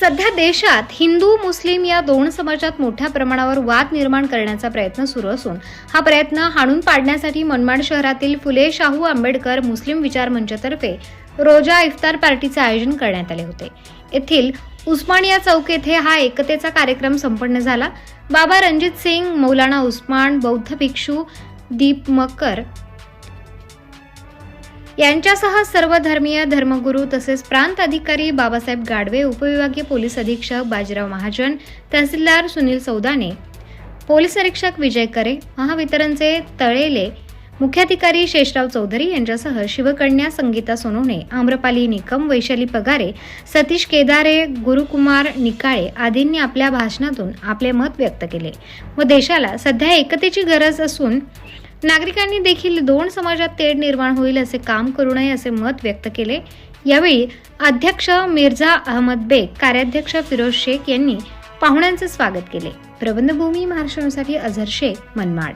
सध्या देशात हिंदू मुस्लिम या दोन समाजात मोठ्या प्रमाणावर वाद निर्माण करण्याचा प्रयत्न सुरू असून हा प्रयत्न हाणून पाडण्यासाठी मनमाड शहरातील फुले शाहू आंबेडकर मुस्लिम विचार मंचतर्फे रोजा इफ्तार पार्टीचे आयोजन करण्यात आले होते. येथील उस्मानिया चौक येथे हा एकतेचा कार्यक्रम संपन्न झाला. बाबा रणजित सिंग मौलाना उस्मान बौद्ध भिक्षू दीप मकर यांच्यासह सर्व धर्मीय धर्मगुरू तसेच प्रांत अधिकारी बाबासाहेब गाडवे उपविभागीय पोलीस अधीक्षक बाजीराव महाजन तहसीलदार सुनील सौदाने पोलीस निरीक्षक विजय करे महावितरणचे तळेले मुख्याधिकारी शेषराव चौधरी यांच्यासह शिवकन्या संगीता सोनवणे आम्रपाली निकम वैशाली पगारे सतीश केदारे गुरुकुमार निकाळे आदींनी आपल्या भाषणातून आपले मत व्यक्त केले. व देशाला सध्या एकतेची गरज असून नागरिकांनी देखील दोन समाजात तेढ निर्माण होईल असे काम करू नये असे मत व्यक्त केले. यावेळी अध्यक्ष मिर्झा अहमद बेग कार्याध्यक्ष फिरोज शेख यांनी पाहुण्यांचे स्वागत केले. प्रबंधभूमी महाराष्ट्रासाठी अझर शेख मनमाड.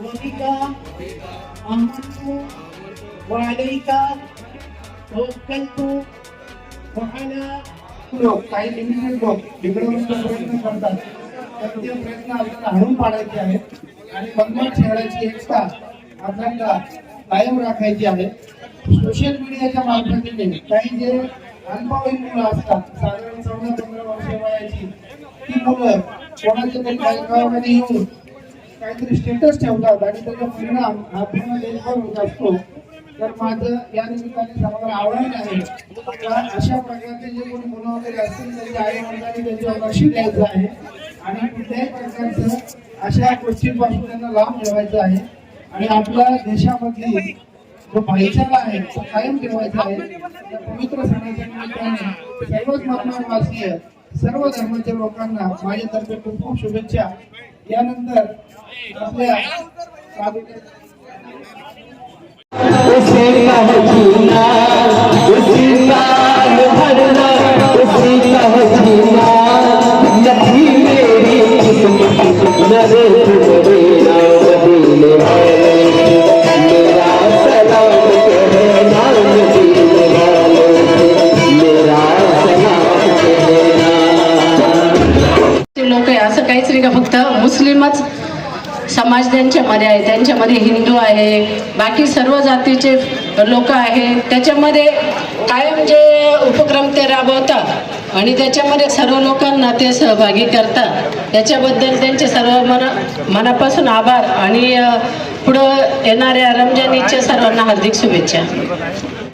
भूमिका sambil berapa Bismillahirrahmanirrahim. Allahumma laka sumtu wa bika amantu wa लोक काही लिमिटेड लोक बिघडवण्याचा प्रयत्न करतात तर ते प्रयत्न आपल्याला हळून पाडायचे आहेत आणि मनमाड शहराची एकता आपल्याला कायम राखायची आहे सोशल मीडियाच्या मार्फतीने काही जे अल्पवयीन मुलं असतात साधारण चौदा पंधरा वर्ष वयाची ती मुलं कोणाच्या तरी कार्यक्रमामध्ये येऊन काहीतरी स्टेटस ठेवतात आणि त्याचा परिणाम हा पूर्ण देशभर होत असतो. तर माझं या निमित्ताने सर्वांना आव्हान आहे. अशा प्रकारचे जे कोणी मुलं वगैरे असतील त्यांच्या आई वडिलांनी त्यांच्यावर लक्ष द्यायचं आहे. आणि कुठल्याही प्रकारचं अशा गोष्टींपासून त्यांना लाभ मिळवायचा आहे. आणि आपल्या देशामधली जो भाईचारा आहे तो कायम ठेवायचा आहे. त्या पवित्र सणाच्या निमित्ताने सर्वच महामानवासीय सर्व धर्माच्या लोकांना माझ्यातर्फे खूप खूप शुभेच्छा. यानंतर आपल्या साधू- करतोय असं काहीच नाही का फक्त मुस्लिमच समाज त्यांच्यामध्ये आहे. त्यांच्यामध्ये हिंदू आहे. बाकी सर्व जातीचे लोक आहेत त्याच्यामध्ये कायम जे उपक्रम ते राबवतात आणि त्याच्यामध्ये सर्व लोकांना ते सहभागी करतात. त्याच्याबद्दल त्यांचे सर्व मना मनापासून आभार आणि पुढं येणाऱ्या रमजान ईदच्या सर्वांना हार्दिक शुभेच्छा.